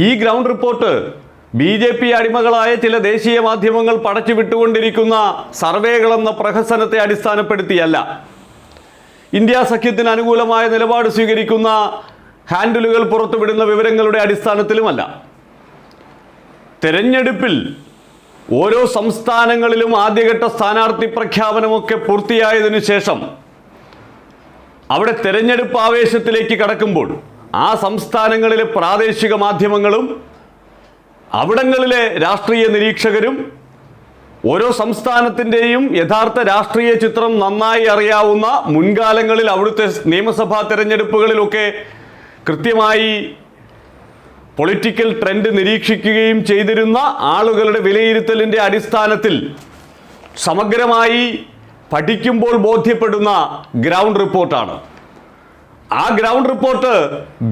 ഈ ground report B J P അടിമകളായ ചില ദേശീയ മാധ്യമങ്ങൾ പടച്ചു വിട്ടുകൊണ്ടിരിക്കുന്ന സർവേകളെന്ന പ്രഹസനത്തെ അടിസ്ഥാനപ്പെടുത്തിയല്ല. ഇന്ത്യ സഖ്യത്തിന് അനുകൂലമായ നിലപാട് സ്വീകരിക്കുന്ന ഹാൻഡിലുകൾ പുറത്തുവിടുന്ന വിവരങ്ങളുടെ അടിസ്ഥാനത്തിലുമല്ല. തെരഞ്ഞെടുപ്പിൽ ഓരോ സംസ്ഥാനങ്ങളിലും ആദ്യഘട്ട സ്ഥാനാർത്ഥി പ്രഖ്യാപനമൊക്കെ പൂർത്തിയായതിനു ശേഷം അവിടെ തെരഞ്ഞെടുപ്പ് ആവേശത്തിലേക്ക് കടക്കുമ്പോൾ ആ സംസ്ഥാനങ്ങളിലെ പ്രാദേശിക മാധ്യമങ്ങളും അവിടങ്ങളിലെ രാഷ്ട്രീയ നിരീക്ഷകരും ഓരോ സംസ്ഥാനത്തിന്റെയും യഥാർത്ഥ രാഷ്ട്രീയ ചിത്രം നന്നായി അറിയാവുന്ന മുൻകാലങ്ങളിൽ അവിടുത്തെ നിയമസഭാ തെരഞ്ഞെടുപ്പുകളിലൊക്കെ കൃത്യമായി പൊളിറ്റിക്കൽ ട്രെൻഡ് നിരീക്ഷിക്കുകയും ചെയ്തിരുന്ന ആളുകളുടെ വിലയിരുത്തലിന്റെ അടിസ്ഥാനത്തിൽ സമഗ്രമായി പഠിക്കുമ്പോൾ ബോധ്യപ്പെടുന്ന ഗ്രൗണ്ട് റിപ്പോർട്ടാണ്. ആ ഗ്രൗണ്ട് റിപ്പോർട്ട്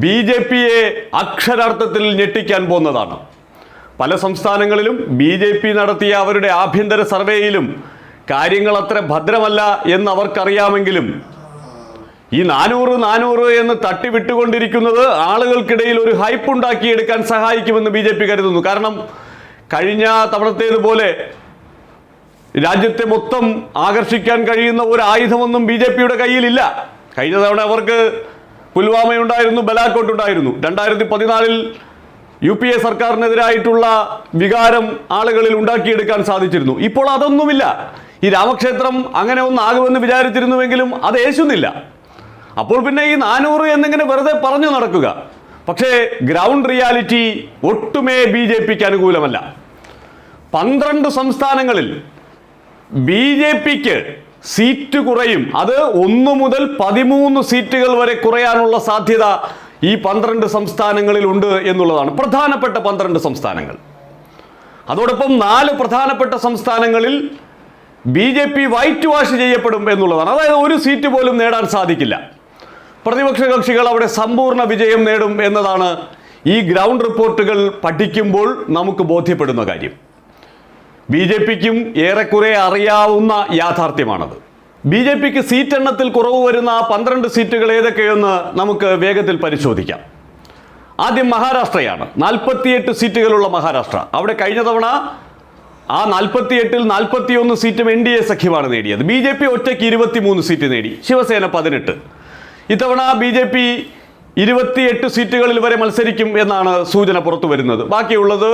ബി ജെ പിയെ അക്ഷരാർത്ഥത്തിൽ ഞെട്ടിക്കാൻ പോകുന്നതാണ്. പല സംസ്ഥാനങ്ങളിലും ബി ജെ പി നടത്തിയ അവരുടെ ആഭ്യന്തര സർവേയിലും കാര്യങ്ങൾ അത്ര ഭദ്രമല്ല എന്ന് അവർക്കറിയാമെങ്കിലും ഈ നാനൂറ് നാനൂറ് എന്ന് തട്ടിവിട്ടുകൊണ്ടിരിക്കുന്നത് ആളുകൾക്കിടയിൽ ഒരു ഹൈപ്പ് ഉണ്ടാക്കിയെടുക്കാൻ സഹായിക്കുമെന്ന് ബി ജെ പി കരുതുന്നു. കാരണം കഴിഞ്ഞ തവണത്തേതുപോലെ രാജ്യത്തെ മൊത്തം ആകർഷിക്കാൻ കഴിയുന്ന ഒരു ആയുധമൊന്നും ബി ജെ പിയുടെ കയ്യിലില്ല. കഴിഞ്ഞ തവണ അവർക്ക് പുൽവാമയുണ്ടായിരുന്നു ബലാക്കോട്ട് ഉണ്ടായിരുന്നു രണ്ടായിരത്തി പതിനാലിൽ യു പി എ സർക്കാരിനെതിരായിട്ടുള്ള വികാരം ആളുകളിൽ ഉണ്ടാക്കിയെടുക്കാൻ സാധിച്ചിരുന്നു. ഇപ്പോൾ അതൊന്നുമില്ല. ഈ രാമക്ഷേത്രം അങ്ങനെ ഒന്നാകുമെന്ന് വിചാരിച്ചിരുന്നുവെങ്കിലും അത് ഏശുന്നില്ല. അപ്പോൾ പിന്നെ ഈ നാനൂറ് എന്നിങ്ങനെ വെറുതെ പറഞ്ഞു നടക്കുക. പക്ഷേ ഗ്രൗണ്ട് റിയാലിറ്റി ഒട്ടുമേ ബി ജെ പിക്ക് അനുകൂലമല്ല. പന്ത്രണ്ട് സംസ്ഥാനങ്ങളിൽ ബി ജെ പിക്ക് സീറ്റ് കുറയും. അത് ഒന്ന് മുതൽ പതിമൂന്ന് സീറ്റുകൾ വരെ കുറയാനുള്ള സാധ്യത ഈ പന്ത്രണ്ട് സംസ്ഥാനങ്ങളിൽ ഉണ്ട് എന്നുള്ളതാണ്. പ്രധാനപ്പെട്ട പന്ത്രണ്ട് സംസ്ഥാനങ്ങൾ. അതോടൊപ്പം നാല് പ്രധാനപ്പെട്ട സംസ്ഥാനങ്ങളിൽ B J P white wash ചെയ്യപ്പെടും എന്നുള്ളതാണ്. അതായത് ഒരു സീറ്റ് പോലും നേടാൻ സാധിക്കില്ല. പ്രതിപക്ഷ കക്ഷികൾ അവിടെ സമ്പൂർണ വിജയം നേടും എന്നതാണ് ഈ ഗ്രൗണ്ട് റിപ്പോർട്ടുകൾ പഠിക്കുമ്പോൾ നമുക്ക് ബോധ്യപ്പെടുന്ന കാര്യം. ബി ജെ പിക്കും ഏറെക്കുറെ അറിയാവുന്ന യാഥാർത്ഥ്യമാണത്. ബി ജെ പിക്ക് സീറ്റ് എണ്ണത്തിൽ കുറവ് വരുന്ന പന്ത്രണ്ട് സീറ്റുകൾ ഏതൊക്കെയെന്ന് നമുക്ക് വേഗത്തിൽ പരിശോധിക്കാം. ആദ്യം മഹാരാഷ്ട്രയാണ്. നാൽപ്പത്തിയെട്ട് സീറ്റുകളുള്ള മഹാരാഷ്ട്ര. അവിടെ കഴിഞ്ഞ തവണ ആ നാൽപ്പത്തിയെട്ടിൽ നാൽപ്പത്തിയൊന്ന് സീറ്റും എൻ ഡി എ സഖ്യമാണ് നേടിയത്. ബി ജെ പി ഒറ്റയ്ക്ക് ഇരുപത്തിമൂന്ന് സീറ്റ് നേടി. ശിവസേന പതിനെട്ട്. ഇത്തവണ ബി ജെ പി ഇരുപത്തിയെട്ട് സീറ്റുകളിൽ വരെ മത്സരിക്കും എന്നാണ് സൂചന പുറത്തു വരുന്നത് ബാക്കിയുള്ളത്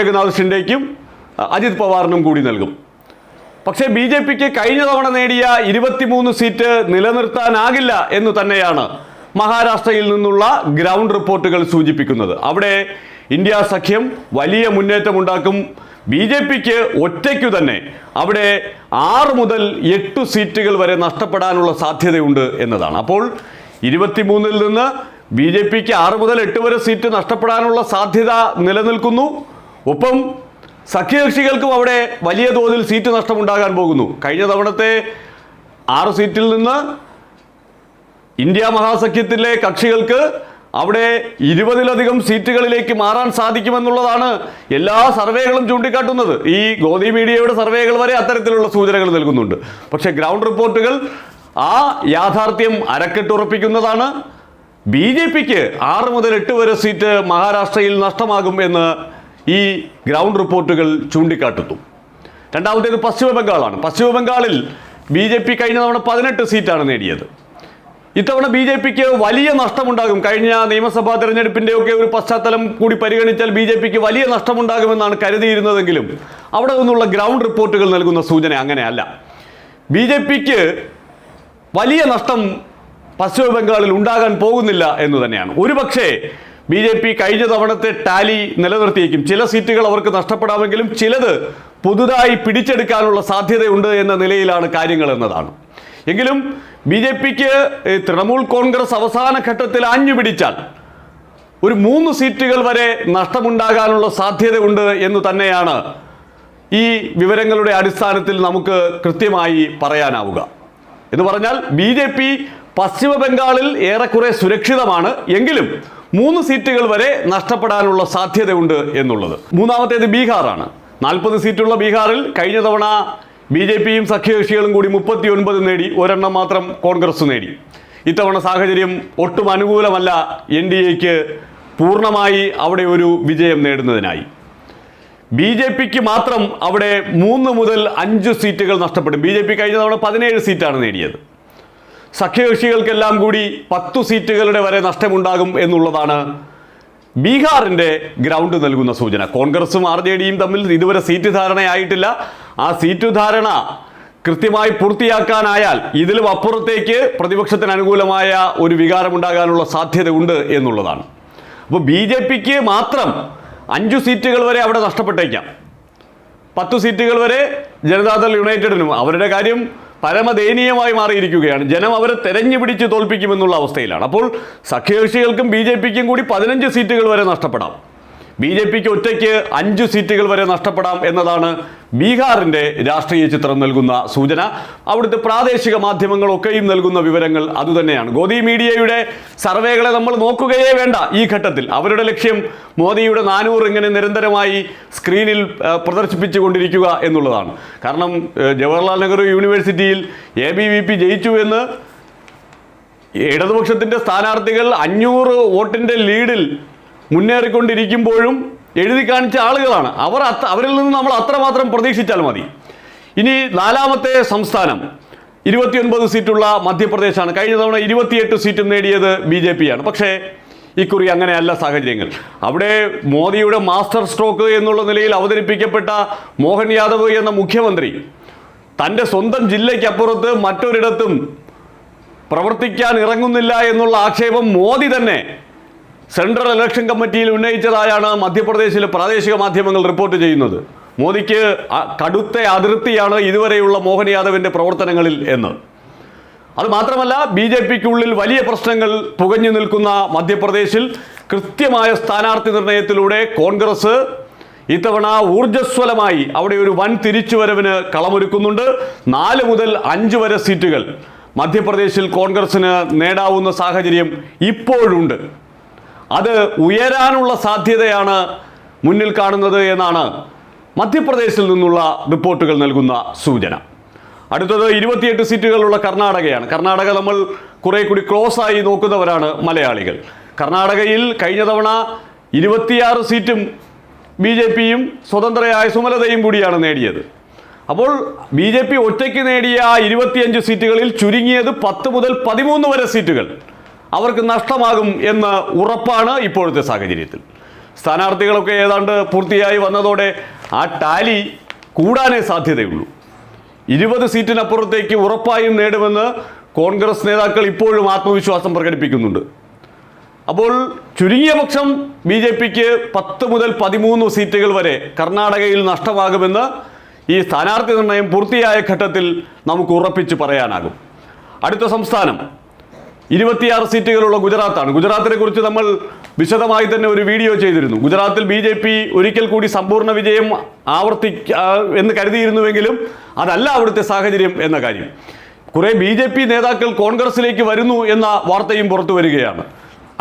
ഏകനാഥ് ഷിൻഡേക്കും അജിത് പവാറിനും കൂടി നൽകും. പക്ഷേ ബി ജെ പിക്ക് കഴിഞ്ഞ തവണ നേടിയ ഇരുപത്തിമൂന്ന് സീറ്റ് നിലനിർത്താനാകില്ല എന്ന് തന്നെയാണ് മഹാരാഷ്ട്രയിൽ നിന്നുള്ള ഗ്രൗണ്ട് റിപ്പോർട്ടുകൾ സൂചിപ്പിക്കുന്നത്. അവിടെ ഇന്ത്യ സഖ്യം വലിയ മുന്നേറ്റമുണ്ടാക്കും. ബി ജെ പിക്ക് ഒറ്റയ്ക്കു തന്നെ അവിടെ ആറ് മുതൽ എട്ട് സീറ്റുകൾ വരെ നഷ്ടപ്പെടാനുള്ള സാധ്യതയുണ്ട് എന്നതാണ്. അപ്പോൾ ഇരുപത്തിമൂന്നിൽ നിന്ന് ബി ജെ പിക്ക് ആറ് മുതൽ എട്ട് വരെ സീറ്റ് നഷ്ടപ്പെടാനുള്ള സാധ്യത നിലനിൽക്കുന്നു. ഒപ്പം സഖ്യകക്ഷികൾക്കും അവിടെ വലിയ തോതിൽ സീറ്റ് നഷ്ടമുണ്ടാകാൻ പോകുന്നു. കഴിഞ്ഞ തവണത്തെ ആറ് സീറ്റിൽ നിന്ന് ഇന്ത്യ മഹാസഖ്യത്തിലെ കക്ഷികൾക്ക് അവിടെ ഇരുപതിലധികം സീറ്റുകളിലേക്ക് മാറാൻ സാധിക്കുമെന്നുള്ളതാണ് എല്ലാ സർവേകളും ചൂണ്ടിക്കാട്ടുന്നത്. ഈ ഗോദി മീഡിയയുടെ സർവേകൾ വരെ അത്തരത്തിലുള്ള സൂചനകൾ നൽകുന്നുണ്ട്. പക്ഷെ ഗ്രൗണ്ട് റിപ്പോർട്ടുകൾ ആ യാഥാർത്ഥ്യം അരക്കെട്ടുറപ്പിക്കുന്നതാണ്. ബി ജെ പിക്ക് ആറ് മുതൽ എട്ട് വരെ സീറ്റ് മഹാരാഷ്ട്രയിൽ നഷ്ടമാകും എന്ന് ഈ ഗ്രൗണ്ട് റിപ്പോർട്ടുകൾ ചൂണ്ടിക്കാട്ടുന്നു. രണ്ടാമത്തേത് പശ്ചിമബംഗാളാണ് പശ്ചിമബംഗാളിൽ പശ്ചിമ ബംഗാളിൽ ബി ജെ പി കഴിഞ്ഞ തവണ പതിനെട്ട് സീറ്റാണ് നേടിയത്. ഇത്തവണ ബി ജെ പിക്ക് വലിയ നഷ്ടമുണ്ടാകും. കഴിഞ്ഞ നിയമസഭാ തെരഞ്ഞെടുപ്പിന്റെ ഒക്കെ ഒരു പശ്ചാത്തലം കൂടി പരിഗണിച്ചാൽ ബി ജെ പിക്ക് വലിയ നഷ്ടമുണ്ടാകുമെന്നാണ് കരുതിയിരുന്നതെങ്കിലും അവിടെ നിന്നുള്ള ഗ്രൗണ്ട് റിപ്പോർട്ടുകൾ നൽകുന്ന സൂചന അങ്ങനെയല്ല. ബി ജെ പിക്ക് വലിയ നഷ്ടം പശ്ചിമ ബംഗാളിൽ ഉണ്ടാകാൻ പോകുന്നില്ല എന്ന് തന്നെയാണ്. ഒരുപക്ഷേ ബി ജെ പി കഴിഞ്ഞ തവണത്തെ ടാലി നിലനിർത്തിയേക്കും. ചില സീറ്റുകൾ അവർക്ക് നഷ്ടപ്പെടാമെങ്കിലും ചിലത് പുതുതായി പിടിച്ചെടുക്കാനുള്ള സാധ്യതയുണ്ട് എന്ന നിലയിലാണ് കാര്യങ്ങൾ എന്നതാണ്. എങ്കിലും ബി ജെ പിക്ക് തൃണമൂൽ കോൺഗ്രസ് അവസാന ഘട്ടത്തിൽ ആഞ്ഞു പിടിച്ചാൽ ഒരു മൂന്ന് സീറ്റുകൾ വരെ നഷ്ടമുണ്ടാകാനുള്ള സാധ്യതയുണ്ട് എന്ന് തന്നെയാണ് ഈ വിവരങ്ങളുടെ അടിസ്ഥാനത്തിൽ നമുക്ക് കൃത്യമായി പറയാനാവുക. എന്ന് പറഞ്ഞാൽ ബി ജെ പി പശ്ചിമ ബംഗാളിൽ ഏറെക്കുറെ സുരക്ഷിതമാണ്. എങ്കിലും മൂന്ന് സീറ്റുകൾ വരെ നഷ്ടപ്പെടാനുള്ള സാധ്യതയുണ്ട് എന്നുള്ളത്. മൂന്നാമത്തേത് ബീഹാറാണ്. നാൽപ്പത് സീറ്റുള്ള ബീഹാറിൽ കഴിഞ്ഞ തവണ ബി ജെ പിയും സഖ്യകക്ഷികളും കൂടി മുപ്പത്തി ഒൻപത് നേടി ഒരെണ്ണം മാത്രം കോൺഗ്രസ് നേടി. ഇത്തവണ സാഹചര്യം ഒട്ടും അനുകൂലമല്ല എൻ ഡി എക്ക് പൂർണമായി അവിടെ ഒരു വിജയം നേടുന്നതിനായി. ബി ജെ പിക്ക് മാത്രം അവിടെ മൂന്ന് മുതൽ അഞ്ച് സീറ്റുകൾ നഷ്ടപ്പെടും. ബി ജെ പി കഴിഞ്ഞ തവണ പതിനേഴ് സീറ്റാണ് നേടിയത്. സഖ്യകക്ഷികൾക്കെല്ലാം കൂടി പത്തു സീറ്റുകളുടെ വരെ നഷ്ടമുണ്ടാകും എന്നുള്ളതാണ് ബീഹാറിന്റെ ഗ്രൗണ്ട് നൽകുന്ന സൂചന. കോൺഗ്രസും ആർ ജെ ഡിയും തമ്മിൽ ഇതുവരെ സീറ്റ് ധാരണയായിട്ടില്ല. ആ സീറ്റ് ധാരണ കൃത്യമായി പൂർത്തിയാക്കാനായാൽ ഇതിലും അപ്പുറത്തേക്ക് പ്രതിപക്ഷത്തിന് അനുകൂലമായ ഒരു വികാരമുണ്ടാകാനുള്ള സാധ്യത ഉണ്ട് എന്നുള്ളതാണ്. അപ്പോൾ ബി ജെ പിക്ക് മാത്രം അഞ്ചു സീറ്റുകൾ വരെ അവിടെ നഷ്ടപ്പെട്ടേക്കാം. പത്തു സീറ്റുകൾ വരെ ജനതാദൾ യുണൈറ്റഡിനും അവരുടെ കാര്യം പരമദയനീയമായി മാറിയിരിക്കുകയാണ്. ജനം അവരെ തെരഞ്ഞു പിടിച്ച് തോൽപ്പിക്കുമെന്നുള്ള അവസ്ഥയിലാണ്. അപ്പോൾ സഖ്യകക്ഷികൾക്കും ബി ജെ പിക്കും കൂടി പതിനഞ്ച് സീറ്റുകൾ വരെ നഷ്ടപ്പെടാം. ബി ജെ പിക്ക് ഒറ്റയ്ക്ക് അഞ്ച് സീറ്റുകൾ വരെ നഷ്ടപ്പെടാം എന്നതാണ് ബീഹാറിന്റെ രാഷ്ട്രീയ ചിത്രം നൽകുന്ന സൂചന. അവിടുത്തെ പ്രാദേശിക മാധ്യമങ്ങളൊക്കെയും നൽകുന്ന വിവരങ്ങൾ അതുതന്നെയാണ്. ഗോദി മീഡിയയുടെ സർവേകളെ നമ്മൾ നോക്കുകയേ വേണ്ട ഈ ഘട്ടത്തിൽ. അവരുടെ ലക്ഷ്യം മോദിയുടെ നാനൂറ് ഇങ്ങനെ നിരന്തരമായി സ്ക്രീനിൽ പ്രദർശിപ്പിച്ചുകൊണ്ടിരിക്കുക എന്നുള്ളതാണ്. കാരണം ജവഹർലാൽ നെഹ്റു യൂണിവേഴ്സിറ്റിയിൽ എ ബി വി പി ജയിച്ചു എന്ന് ഇടതുപക്ഷത്തിന്റെ സ്ഥാനാർത്ഥികൾ അഞ്ഞൂറ് വോട്ടിന്റെ ലീഡിൽ മുന്നേറിക്കൊണ്ടിരിക്കുമ്പോഴും എഴുതി കാണിച്ച ആളുകളാണ്. അവർ അത്ര അവരിൽ നിന്ന് നമ്മൾ അത്രമാത്രം പ്രതീക്ഷിച്ചാൽ മതി. ഇനി നാലാമത്തെ സംസ്ഥാനം. ഇരുപത്തിയൊൻപത് സീറ്റുള്ള മധ്യപ്രദേശാണ്. കഴിഞ്ഞ തവണ ഇരുപത്തിയെട്ട് സീറ്റും നേടിയത് ബി ജെ പിയാണ്. പക്ഷേ ഇക്കുറി അങ്ങനെയല്ല സാഹചര്യങ്ങൾ. അവിടെ മോദിയുടെ മാസ്റ്റർ സ്ട്രോക്ക് എന്നുള്ള നിലയിൽ അവതരിപ്പിക്കപ്പെട്ട മോഹൻ യാദവ് എന്ന മുഖ്യമന്ത്രി തന്റെ സ്വന്തം ജില്ലയ്ക്കപ്പുറത്ത് മറ്റൊരിടത്തും പ്രവർത്തിക്കാൻ ഇറങ്ങുന്നില്ല എന്നുള്ള ആക്ഷേപം മോദി തന്നെ സെൻട്രൽ ഇലക്ഷൻ കമ്മിറ്റിയിൽ ഉന്നയിച്ചതായാണ് മധ്യപ്രദേശിലെ പ്രാദേശിക മാധ്യമങ്ങൾ റിപ്പോർട്ട് ചെയ്യുന്നത്. മോദിക്ക് കടുത്ത അതിർത്തിയാണ് ഇതുവരെയുള്ള മോഹൻ യാദവിന്റെ പ്രവർത്തനങ്ങളിൽ എന്ന്. അത് മാത്രമല്ല ബി ജെ പിക്കുള്ളിൽ വലിയ പ്രശ്നങ്ങൾ പുകഞ്ഞു നിൽക്കുന്ന മധ്യപ്രദേശിൽ കൃത്യമായ സ്ഥാനാർത്ഥി നിർണയത്തിലൂടെ കോൺഗ്രസ് ഇത്തവണ ഊർജസ്വലമായി അവിടെ ഒരു വൻ തിരിച്ചുവരവിന് കളമൊരുക്കുന്നുണ്ട്. നാല് മുതൽ അഞ്ച് വരെ സീറ്റുകൾ മധ്യപ്രദേശിൽ കോൺഗ്രസിന് നേടാവുന്ന സാഹചര്യം ഇപ്പോഴുണ്ട്. അത് ഉയരാനുള്ള സാധ്യതയാണ് മുന്നിൽ കാണുന്നത് എന്നാണ് മധ്യപ്രദേശിൽ നിന്നുള്ള റിപ്പോർട്ടുകൾ നൽകുന്ന സൂചന. അടുത്തത് ഇരുപത്തിയെട്ട് സീറ്റുകളുള്ള കർണാടകയാണ്. കർണാടക നമ്മൾ കുറെ കൂടി ക്ലോസ് ആയി നോക്കുന്നവരാണ് മലയാളികൾ. കർണാടകയിൽ കഴിഞ്ഞ തവണ ഇരുപത്തിയാറ് സീറ്റും ബി ജെ പിയും സ്വതന്ത്രയായ സുമലതയും കൂടിയാണ് നേടിയത്. അപ്പോൾ ബി ജെ പി ഒറ്റയ്ക്ക് നേടിയ ഇരുപത്തിയഞ്ച് സീറ്റുകളിൽ ചുരുങ്ങിയത് പത്ത് മുതൽ പതിമൂന്ന് വരെ സീറ്റുകൾ. അവർക്ക് നഷ്ടമാകും എന്ന് ഉറപ്പാണ് ഇപ്പോഴത്തെ സാഹചര്യത്തിൽ. സ്ഥാനാർത്ഥികളൊക്കെ ഏതാണ്ട് പൂർത്തിയായി വന്നതോടെ ആ ടാലി കൂടാനേ സാധ്യതയുള്ളൂ. ഇരുപത് സീറ്റിനപ്പുറത്തേക്ക് ഉറപ്പായും നേടുമെന്ന് കോൺഗ്രസ് നേതാക്കൾ ഇപ്പോഴും ആത്മവിശ്വാസം പ്രകടിപ്പിക്കുന്നുണ്ട്. അപ്പോൾ ചുരുങ്ങിയ പക്ഷം ബി ജെ പിക്ക് പത്ത് മുതൽ പതിമൂന്ന് സീറ്റുകൾ വരെ കർണാടകയിൽ നഷ്ടമാകുമെന്ന് ഈ സ്ഥാനാർത്ഥി നിർണയം പൂർത്തിയായ ഘട്ടത്തിൽ നമുക്ക് ഉറപ്പിച്ച് പറയാനാകും. അടുത്ത സംസ്ഥാനം. ഇരുപത്തിയാറ് സീറ്റുകളുള്ള ഗുജറാത്താണ്. ഗുജറാത്തിനെ കുറിച്ച് നമ്മൾ വിശദമായി തന്നെ ഒരു വീഡിയോ ചെയ്തിരുന്നു. ഗുജറാത്തിൽ ബി ജെ പി ഒരിക്കൽ കൂടി സമ്പൂർണ വിജയം ആവർത്തി എന്ന് കരുതിയിരുന്നുവെങ്കിലും അതല്ല അവിടുത്തെ സാഹചര്യം എന്ന കാര്യം. കുറെ ബി ജെ പി നേതാക്കൾ കോൺഗ്രസിലേക്ക് വരുന്നു എന്ന വാർത്തയും പുറത്തു വരികയാണ്.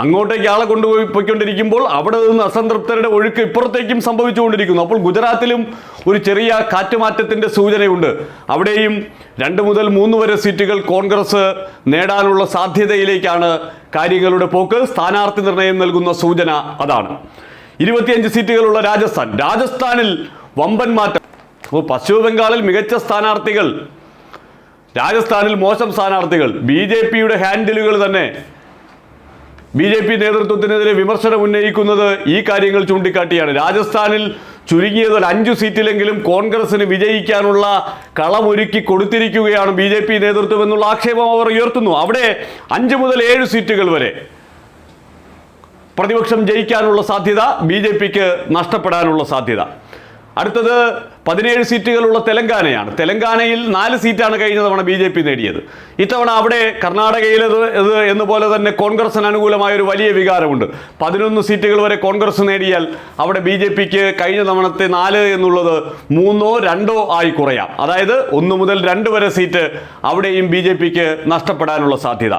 അങ്ങോട്ടേക്ക് ആളെ കൊണ്ടുപോയി പോയിക്കൊണ്ടിരിക്കുമ്പോൾ അവിടെ നിന്ന് അസംതൃപ്തരുടെ ഒഴുക്ക് ഇപ്പുറത്തേക്കും സംഭവിച്ചുകൊണ്ടിരിക്കുന്നു. അപ്പോൾ ഗുജറാത്തിലും ഒരു ചെറിയ കാറ്റുമാറ്റത്തിന്റെ സൂചനയുണ്ട്. അവിടെയും രണ്ട് മുതൽ മൂന്ന് വരെ സീറ്റുകൾ കോൺഗ്രസ് നേടാനുള്ള സാധ്യതയിലേക്കാണ് കാര്യങ്ങളുടെ പോക്ക്. സ്ഥാനാർത്ഥി നിർണയം നൽകുന്ന സൂചന അതാണ്. ഇരുപത്തിയഞ്ച് സീറ്റുകളുള്ള രാജസ്ഥാൻ. രാജസ്ഥാനിൽ വമ്പൻ മാറ്റം. അപ്പോൾ പശ്ചിമ ബംഗാളിൽ മികച്ച സ്ഥാനാർത്ഥികൾ. രാജസ്ഥാനിൽ മോശം സ്ഥാനാർത്ഥികൾ. ബി ജെ പിയുടെ ഹാൻഡിലുകൾ തന്നെ. ബി ജെ പി നേതൃത്വത്തിനെതിരെ വിമർശനം ഉന്നയിക്കുന്നത് ഈ കാര്യങ്ങൾ ചൂണ്ടിക്കാട്ടിയാണ്. രാജസ്ഥാനിൽ ചുരുങ്ങിയത് ഒരു അഞ്ചു സീറ്റിലെങ്കിലും കോൺഗ്രസിന് വിജയിക്കാനുള്ള കളമൊരുക്കി കൊടുത്തിരിക്കുകയാണ് ബി ജെ പി നേതൃത്വം എന്നുള്ള ആക്ഷേപം അവർ ഉയർത്തുന്നു. അവിടെ അഞ്ച് മുതൽ ഏഴ് സീറ്റുകൾ വരെ പ്രതിപക്ഷം ജയിക്കാനുള്ള സാധ്യത ബി ജെ പിക്ക് നഷ്ടപ്പെടാനുള്ള സാധ്യത. അടുത്തത് പതിനേഴ് സീറ്റുകളുള്ള തെലങ്കാനയാണ്. തെലങ്കാനയിൽ നാല് സീറ്റാണ് കഴിഞ്ഞ തവണ ബി ജെ പി നേടിയത്. ഇത്തവണ അവിടെ കർണാടകയിലത് ഇത് എന്ന പോലെ തന്നെ കോൺഗ്രസിന് അനുകൂലമായ ഒരു വലിയ വികാരമുണ്ട്. പതിനൊന്ന് സീറ്റുകൾ വരെ കോൺഗ്രസ് നേടിയാൽ അവിടെ ബി ജെ പിക്ക് കഴിഞ്ഞ തവണത്തെ നാല് എന്നുള്ളത് മൂന്നോ രണ്ടോ ആയി കുറയാം. അതായത് ഒന്ന് മുതൽ രണ്ട് വരെ സീറ്റ് അവിടെയും ബി ജെ പിക്ക് നഷ്ടപ്പെടാനുള്ള സാധ്യത.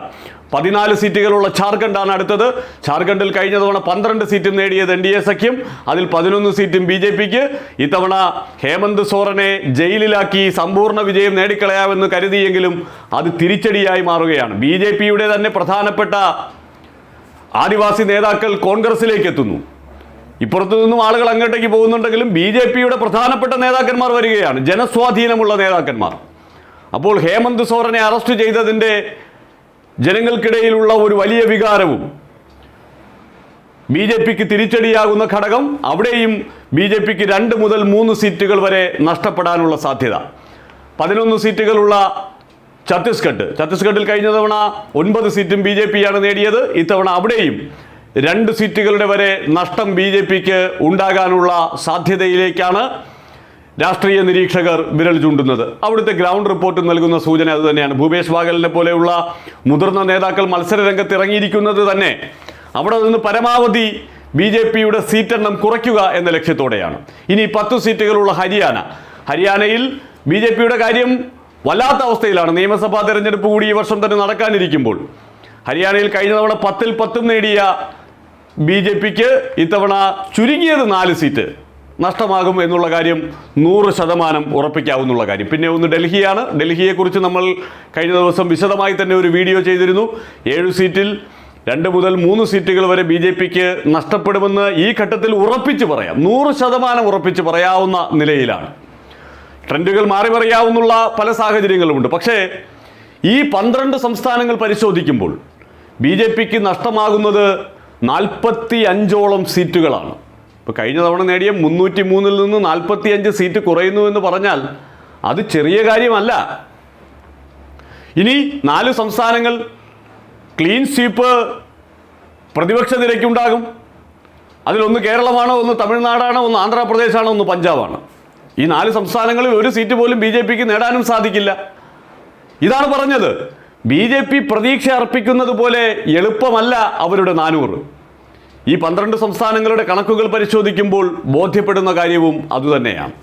പതിനാല് സീറ്റുകളുള്ള ഝാർഖണ്ഡാണ് അടുത്തത്. ഝാർഖണ്ഡിൽ കഴിഞ്ഞ തവണ പന്ത്രണ്ട് സീറ്റും നേടിയത് എൻ ഡി എ സഖ്യം. അതിൽ പതിനൊന്ന് സീറ്റും ബി ജെ പിക്ക്. ഇത്തവണ ഹേമന്ത് സോറനെ ജയിലിലാക്കി സമ്പൂർണ വിജയം നേടിക്കളയാമെന്ന് കരുതിയെങ്കിലും അത് തിരിച്ചടിയായി മാറുകയാണ്. ബി ജെ പിയുടെ തന്നെ പ്രധാനപ്പെട്ട ആദിവാസി നേതാക്കൾ കോൺഗ്രസിലേക്ക് എത്തുന്നു. ഇപ്പുറത്തു നിന്നും ആളുകൾ അങ്ങോട്ടേക്ക് പോകുന്നുണ്ടെങ്കിലും ബി ജെ പിയുടെ പ്രധാനപ്പെട്ട നേതാക്കന്മാർ വരികയാണ്. ജനസ്വാധീനമുള്ള നേതാക്കന്മാർ. അപ്പോൾ ഹേമന്ത് സോറനെ അറസ്റ്റ് ചെയ്തതിന്റെ ജനങ്ങൾക്കിടയിലുള്ള ഒരു വലിയ വികാരവും ബി ജെ പിക്ക് തിരിച്ചടിയാകുന്ന ഘടകം അവിടെയും ബി ജെ പിക്ക് രണ്ട് മുതൽ മൂന്ന് സീറ്റുകൾ വരെ നഷ്ടപ്പെടാനുള്ള സാധ്യത. പതിനൊന്ന് സീറ്റുകളുള്ള ഛത്തീസ്ഗഡ്. ഛത്തീസ്ഗഡിൽ കഴിഞ്ഞ തവണ ഒൻപത് സീറ്റും ബി ജെ പിയാണ് നേടിയത്. ഇത്തവണ അവിടെയും രണ്ട് സീറ്റുകളുടെ വരെ നഷ്ടം ബി ജെ പിക്ക് ഉണ്ടാകാനുള്ള സാധ്യതയിലേക്കാണ്. രാഷ്ട്രീയ നിരീക്ഷകർ വിരൽ ചൂണ്ടുന്നത്. അവിടുത്തെ ഗ്രൗണ്ട് റിപ്പോർട്ട് നൽകുന്ന സൂചന അതുതന്നെയാണ്. ഭൂപേഷ് ബാഗലിനെ പോലെയുള്ള മുതിർന്ന നേതാക്കൾ മത്സര രംഗത്ത് ഇറങ്ങിയിരിക്കുന്നത് തന്നെ അവിടെ നിന്ന് പരമാവധി ബി ജെ പിയുടെ സീറ്റെണ്ണം കുറയ്ക്കുക എന്ന ലക്ഷ്യത്തോടെയാണ്. ഇനി പത്ത് സീറ്റുകളുള്ള ഹരിയാന. ഹരിയാനയിൽ ബി ജെ പിയുടെ കാര്യം വല്ലാത്ത അവസ്ഥയിലാണ്. നിയമസഭാ തെരഞ്ഞെടുപ്പ് കൂടി ഈ വർഷം തന്നെ നടക്കാനിരിക്കുമ്പോൾ. ഹരിയാനയിൽ കഴിഞ്ഞ തവണ പത്തിൽ പത്തും നേടിയ ബി ജെ പിക്ക് ഇത്തവണ ചുരുങ്ങിയത് നാല് സീറ്റ്. നഷ്ടമാകും എന്നുള്ള കാര്യം നൂറ് ശതമാനം ഉറപ്പിക്കാവുന്നുള്ള കാര്യം. പിന്നെ ഒന്ന് ഡൽഹിയാണ്. ഡൽഹിയെക്കുറിച്ച് നമ്മൾ കഴിഞ്ഞ ദിവസം വിശദമായി തന്നെ ഒരു വീഡിയോ ചെയ്തിരുന്നു. ഏഴ് സീറ്റിൽ രണ്ട് മുതൽ മൂന്ന് സീറ്റുകൾ വരെ ബി ജെ പിക്ക് നഷ്ടപ്പെടുമെന്ന് ഈ ഘട്ടത്തിൽ ഉറപ്പിച്ച് പറയാം. നൂറ് ശതമാനം ഉറപ്പിച്ച് പറയാവുന്ന നിലയിലാണ്. ട്രെൻഡുകൾ മാറി മറിയാവുന്നുള്ള പല സാഹചര്യങ്ങളുമുണ്ട്. പക്ഷേ ഈ പന്ത്രണ്ട് സംസ്ഥാനങ്ങൾ പരിശോധിക്കുമ്പോൾ ബി ജെ പിക്ക് നഷ്ടമാകുന്നത് നാൽപ്പത്തി അഞ്ചോളം സീറ്റുകളാണ്. ഇപ്പോൾ കഴിഞ്ഞ തവണ നേടിയ മുന്നൂറ്റി മൂന്നിൽ നിന്ന് നാൽപ്പത്തി അഞ്ച് സീറ്റ് കുറയുന്നു എന്ന് പറഞ്ഞാൽ അത് ചെറിയ കാര്യമല്ല. ഇനി നാല് സംസ്ഥാനങ്ങൾ ക്ലീൻ സ്വീപ്പ് പ്രതിപക്ഷ നിരക്കുണ്ടാകും അതിലൊന്ന് കേരളമാണോ ഒന്ന് തമിഴ്നാടാണോ ഒന്ന് ആന്ധ്രാപ്രദേശാണോ ഒന്ന് പഞ്ചാബാണ്. ഈ നാല് സംസ്ഥാനങ്ങളിൽ ഒരു സീറ്റ് പോലും ബി ജെ പിക്ക് നേടാനും സാധിക്കില്ല. ഇതാണ് പറഞ്ഞത്. ബി ജെ പി പ്രതീക്ഷ അർപ്പിക്കുന്നത് പോലെ എളുപ്പമല്ല അവരുടെ നാനൂറ്. ഈ പന്ത്രണ്ട് സംസ്ഥാനങ്ങളുടെ കണക്കുകൾ പരിശോധിക്കുമ്പോൾ ബോധ്യപ്പെടുന്ന കാര്യവും അതുതന്നെയാണ്.